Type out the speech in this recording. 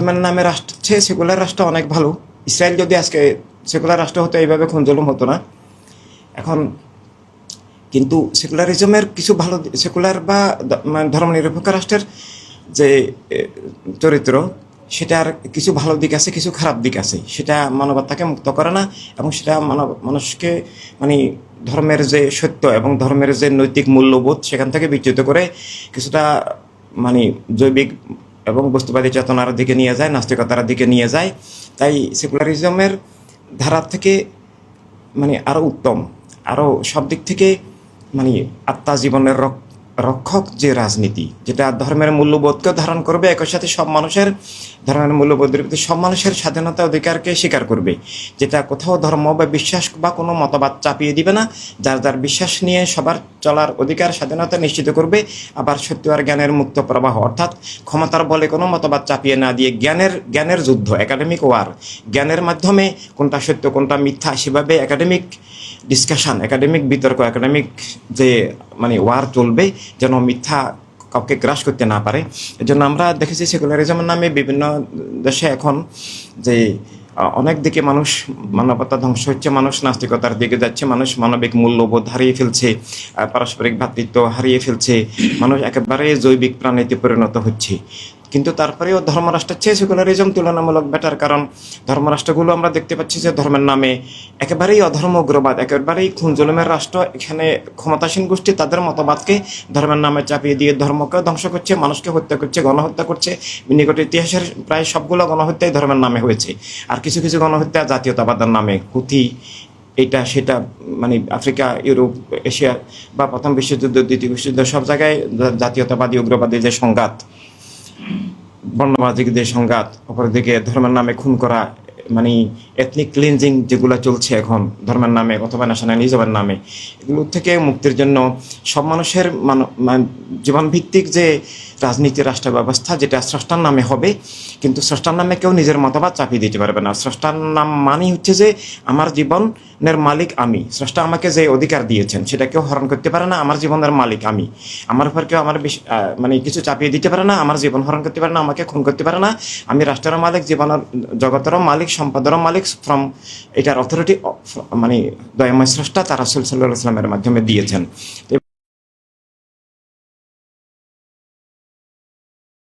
ধর্মের নামে রাষ্ট্র চেয়ে সেকুলার রাষ্ট্র অনেক ভালো। ইসরায়েল যদি আজকে সেকুলার রাষ্ট্র হতো, এইভাবে খুন জুলুম হতো না। এখন কিন্তু সেকুলারিজমের কিছু ভালো সেকুলার বা মানে ধর্মনিরপেক্ষ রাষ্ট্রের যে চরিত্র, সেটার কিছু ভালো দিক আছে, কিছু খারাপ দিক আছে। সেটা মানবতাকে মুক্ত করে না এবং সেটা মানব মানুষকে মানে ধর্মের যে সত্য এবং ধর্মের যে নৈতিক মূল্যবোধ সেখান থেকে বিচ্যুত করে কিছুটা মানে জৈবিক এবং বস্তুবাদী চেতনার দিকে নিয়ে যায়, নাস্তিকতার দিকে নিয়ে যায়। তাই সেকুলারিজমের ধারা থেকে মানে আরও উত্তম আরও সব দিক থেকে মানে আত্মা জীবনের রক- রক্ষক যে রাজনীতি, যেটা ধর্মের মূল্যবোধকে ধারণ করবে, একই সাথে সব মানুষের ধর্মের মূল্যবোধের প্রতি সব মানুষের স্বাধীনতা অধিকারকে স্বীকার করবে, যেটা কোথাও ধর্ম বা বিশ্বাস বা কোনো মতবাদ চাপিয়ে দিবে না, যার যার বিশ্বাস নিয়ে সবার চলার অধিকার, স্বাধীনতা নিশ্চিত করবে, আবার সত্য আর জ্ঞানের মুক্ত প্রবাহ, অর্থাৎ ক্ষমতার বলে কোনো মতবাদ চাপিয়ে না দিয়ে জ্ঞানের জ্ঞানের যুদ্ধ একাডেমিক ওয়ার জ্ঞানের মাধ্যমে কোনটা সত্য, কোনটা মিথ্যা, সেভাবে একাডেমিক ডিসকাশন একাডেমিক বিতর্ক একাডেমিক যে মানে ওয়ার চলবে, যেন মিথ্যা কাউকে গ্রাস করতে না পারে। এজন্য আমরা দেখেছি সেকুলারিজমের নামে বিভিন্ন দেশে এখন যে অনেক দিকে মানুষ মানবতা ধ্বংস হচ্ছে, মানুষ নাস্তিকতার দিকে যাচ্ছে, মানুষ মানবিক মূল্যবোধ হারিয়ে ফেলছে পারস্পরিক ভ্রাতৃত্ব হারিয়ে ফেলছে, মানুষ একেবারে জৈবিক প্রাণীতে পরিণত হচ্ছে। কিন্তু তারপরেও ধর্মরাষ্ট্রের চেয়ে সেকুলারিজম তুলনামূলক বেটার কারণ ধর্মরাষ্ট্রগুলো আমরা দেখতে পাচ্ছি যে ধর্মের নামে একেবারেই অধর্ম উগ্রবাদ একেবারেই খুন, জুলুমের রাষ্ট্র, এখানে ক্ষমতাসীন গোষ্ঠী তাদের মতবাদকে ধর্মের নামে চাপিয়ে দিয়ে ধর্মকে ধ্বংস করছে, মানুষকে হত্যা করছে, গণহত্যা করছে। নিকট ইতিহাসের প্রায় সবগুলো গণহত্যাই ধর্মের নামে হয়েছে। আর কিছু কিছু গণহত্যা জাতীয়তাবাদের নামে, হুথি, এটা সেটা মানে আফ্রিকা, ইউরোপ, এশিয়া বা প্রথম বিশ্বযুদ্ধ, দ্বিতীয় বিশ্বযুদ্ধ, সব জায়গায় জাতীয়তাবাদী উগ্রবাদী যে সংঘাত। বর্ণবাদিকদের সংঘাত অপরদিকে ধর্মের নামে খুন করা মানে এথনিক ক্লিনজিং যেগুলো চলছে এখন, ধর্মের নামে অথবা ন্যাশনালিজমের নামে, এগুলো থেকে মুক্তির জন্য সব মানুষের মান- মান- জীবনভিত্তিক যে রাজনীতি রাষ্ট্র ব্যবস্থা, যেটা স্রষ্টার নামে হবে, কিন্তু স্রষ্টার নামে কেউ নিজের মতবাদ চাপিয়ে দিতে পারবে না। স্রষ্টার নাম মানেই হচ্ছে যে, আমার জীবনের মালিক আমি। স্রষ্টা আমাকে যে অধিকার দিয়েছেন, সেটা কেউ হরণ করতে পারে না, আমার জীবনের মালিক আমি। আমার উপর কেউ আমার মানে কিছু চাপিয়ে দিতে পারে না, আমার জীবন হরণ করতে পারে না, আমাকে খুন করতে পারে না। আমি রাষ্ট্রের মালিক, জীবনের, জগতেরও মালিক সম্পদেরও মালিক ফ্রম এটার অথরিটি মানে দয়াময় স্রষ্টা তারা সুলসাল্লাহ মাধ্যমে দিয়েছেন।